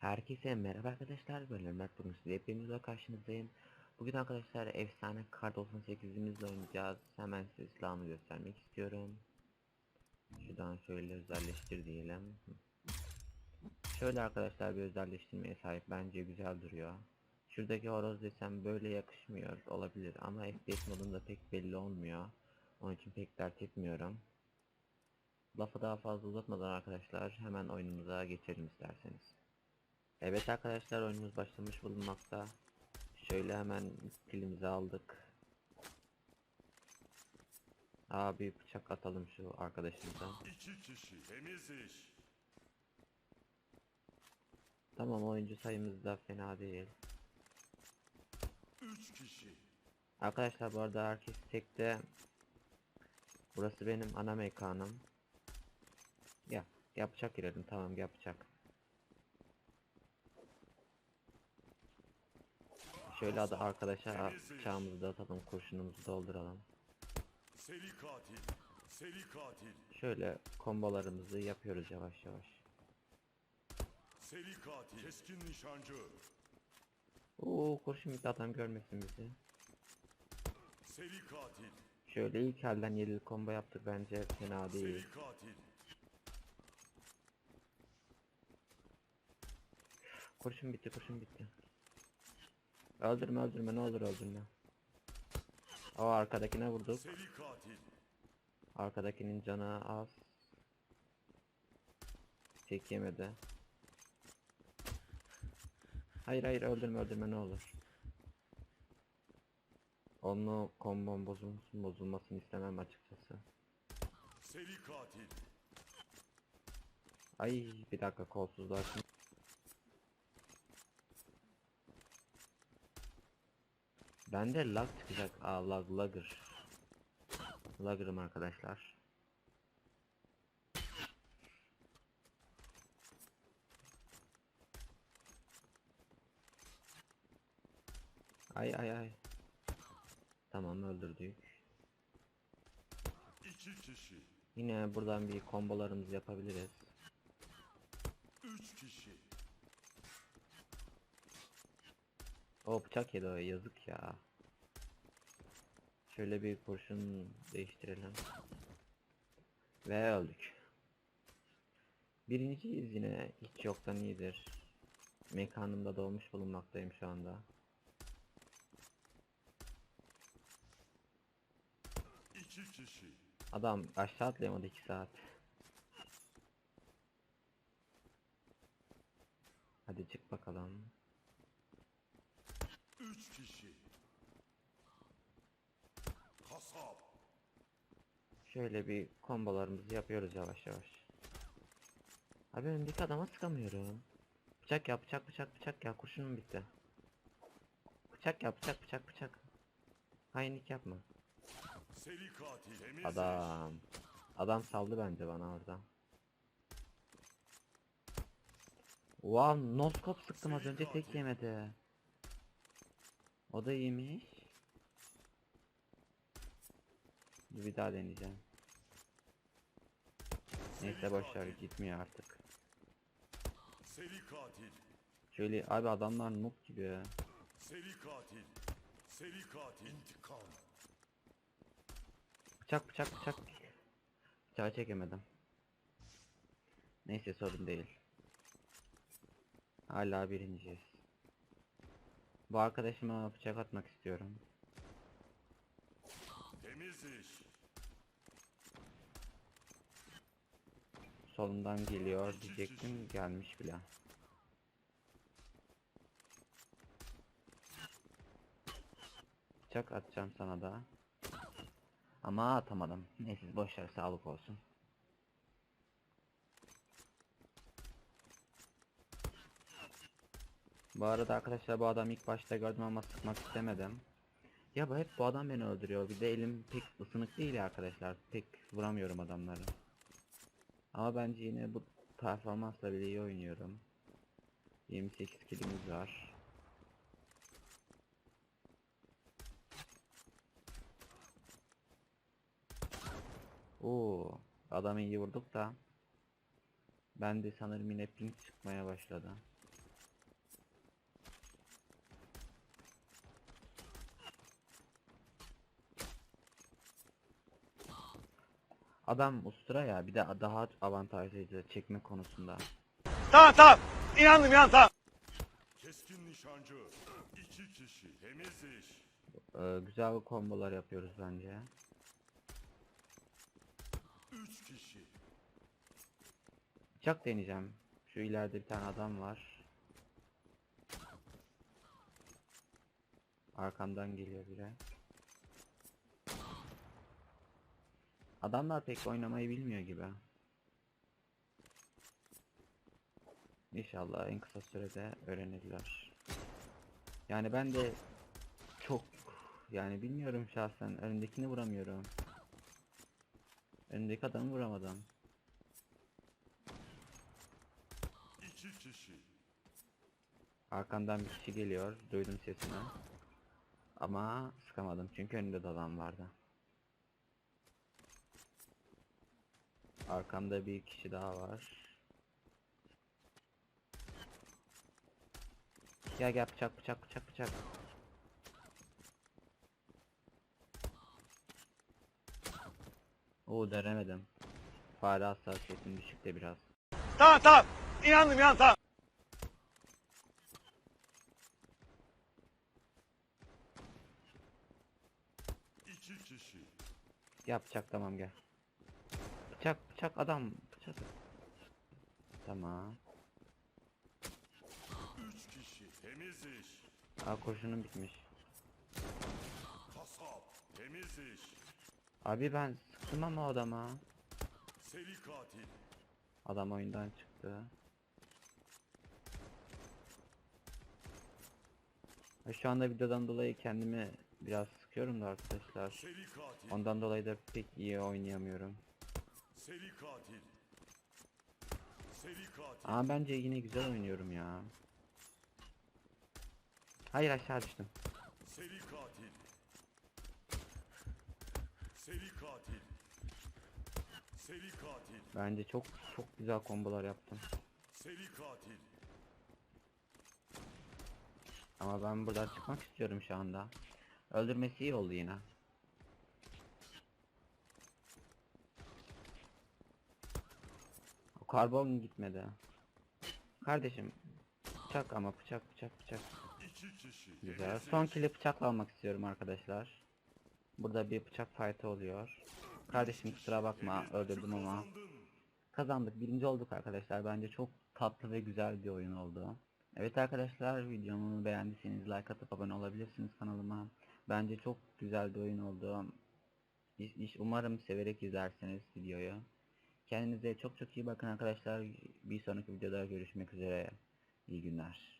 Herkese merhaba arkadaşlar ben Ömer. Bugün size hepinizle karşınızdayım. Bugün arkadaşlar efsane kart 98'imizle oynayacağız. Hemen size silahımı göstermek istiyorum. Şuradan şöyle özelleştir diyelim. Şöyle arkadaşlar bir özelleştirmeye sahip bence güzel duruyor. Şuradaki horoz desem böyle yakışmıyor olabilir ama FPS modunda pek belli olmuyor. Onun için pek dert etmiyorum. Lafı daha fazla uzatmadan arkadaşlar hemen oyunumuza geçelim isterseniz Evet arkadaşlar oyunumuz başlamış bulunmakta. Şöyle hemen pilimizi aldık. Abi bıçak atalım şu arkadaşımıza. İki kişi temiz iş. Tamam oyuncu sayımız da fena değil. Üç kişi. Arkadaşlar bu arada herkes tekte. Burası benim ana mekanım. Ya ya bıçak girelim tamam ya Şöyle adı arkadaşa bıçağımızı da atalım kurşunumuzu dolduralım. Seri katil. Seri katil. Şöyle kombolarımızı yapıyoruz yavaş yavaş. Seri katil. Keskin nişancı. Oo kurşun bitti adam görmesin bizi. Seri katil. Şöyle ilk elden yedili combo yaptık bence fena değil. Seri katil. Kurşun bitti kurşun bitti. Öldürme öldürme ne olur öldürme. O arkadakine vurduk. Arkadakinin canı az. Tek yemedi. Hayır hayır öldürme öldürme ne olur. Onu kombon bozulmasın bozulmasını istemem açıkçası. Seri katil. Ay bir dakika kolsuzlar. Bende lag çıkacak. Aa lag lagger. Lagger'ım arkadaşlar. Ay ay ay. Tamam öldürdük. İki kişi. Yine buradan bir kombolarımızı yapabiliriz. Üç kişi. O bıçak yedi o yazık ya. Şöyle bir kurşun değiştirelim. Ve öldük. Birinciyiz yine hiç yoktan iyidir. Mekanımda doğmuş bulunmaktayım şu anda. İki kişi. Adam aşağı atlayamadı 2 saat. Hadi çık bakalım. Üç kişi. Kasap. Şöyle bir kombolarımızı yapıyoruz yavaş yavaş. Abi önümdeki adama sıkamıyorum. Bıçak ya bıçak bıçak bıçak ya kurşunum bitti. Bıçak ya bıçak bıçak bıçak. Hainlik yapma. Seri katil. Adam. Adam saldı bence bana orada. Wow, noskop sıktım az önce tek yemedi. O da. Dur bir daha deneyeceğim. Neyse boşver gitmiyor artık. Seri katil. Şöyle abi adamlar noob gibi. Seri katil. Seri katil. İntikam. Bıçak bıçak bıçak. Bıçağı çekemedim. Neyse sorun değil. Hala birinciyiz. Bu arkadaşıma bıçak atmak istiyorum. Temiz iş. Solundan geliyor diyecektim gelmiş bile. Bıçak atacağım sana da. Ama atamadım. Neyse boşver sağlık olsun. Bu arada arkadaşlar bu adam ilk başta gördüm ama sıkmak istemedim. Ya bu hep bu adam beni öldürüyor. Bir de elim pek ısınık değil arkadaşlar. Pek vuramıyorum adamları. Ama bence yine bu performansla bile iyi oynuyorum. 28 kilimiz var. Oo, adamı iyi vurduk da. Ben de sanırım yine ping çıkmaya başladı. Adam ustura ya bir de daha avantajlıydı çekme konusunda. Tamam tamam. İnandım ya tamam. Keskin nişancı. İki kişi. Temiz iş. Ee, güzel kombolar yapıyoruz bence. Üç kişi. Bıçak deneyeceğim. Şu ileride bir tane adam var. Arkamdan geliyor biri. Adamlar pek oynamayı bilmiyor gibi. İnşallah en kısa sürede öğrenirler. Yani ben de çok yani bilmiyorum şahsen önündekini vuramıyorum. Önündeki adamı vuramadım. İki kişi. Arkamdan bir kişi geliyor. Duydum sesini. Ama sıkamadım çünkü önümde de adam vardı. Arkamda bir kişi daha var. Gel gel bıçak bıçak bıçak bıçak. Oo denemedim. Fare hassasiyetim düşük de biraz. Tamam tamam. İnandım ya tamam. İki kişi. Bıçak tamam gel. Bıçak adam bıçak. Tamam. Üç kişi. Temiz iş. Aa kurşunum bitmiş. Kasap. Temiz iş. Abi ben sıktım ama o adama. Seri katil. Adam oyundan çıktı. Şu anda videodan dolayı kendimi biraz sıkıyorum da arkadaşlar. Ondan dolayı da pek iyi oynayamıyorum. Seri katil. Seri katil. Ama bence yine güzel oynuyorum ya. Hayır aşağı düştüm. Seri katil. Seri katil. Seri katil. Bence çok çok güzel kombolar yaptım. Seri katil. Ama ben buradan çıkmak istiyorum şu anda. Öldürmesi iyi oldu yine. Karbon gitmedi. Kardeşim bıçak ama bıçak bıçak bıçak. Güzel. Son kili bıçakla almak istiyorum arkadaşlar. Burada bir bıçak fight'ı oluyor. Kardeşim kusura bakma öldürdüm ama. Kazandık. Birinci olduk arkadaşlar. Bence çok tatlı ve güzel bir oyun oldu. Evet arkadaşlar videomu beğendiyseniz like atıp abone olabilirsiniz kanalıma. Bence çok güzel bir oyun oldu. Umarım severek izlersiniz videoyu. Kendinize çok çok iyi bakın arkadaşlar. Bir sonraki videoda görüşmek üzere. İyi günler.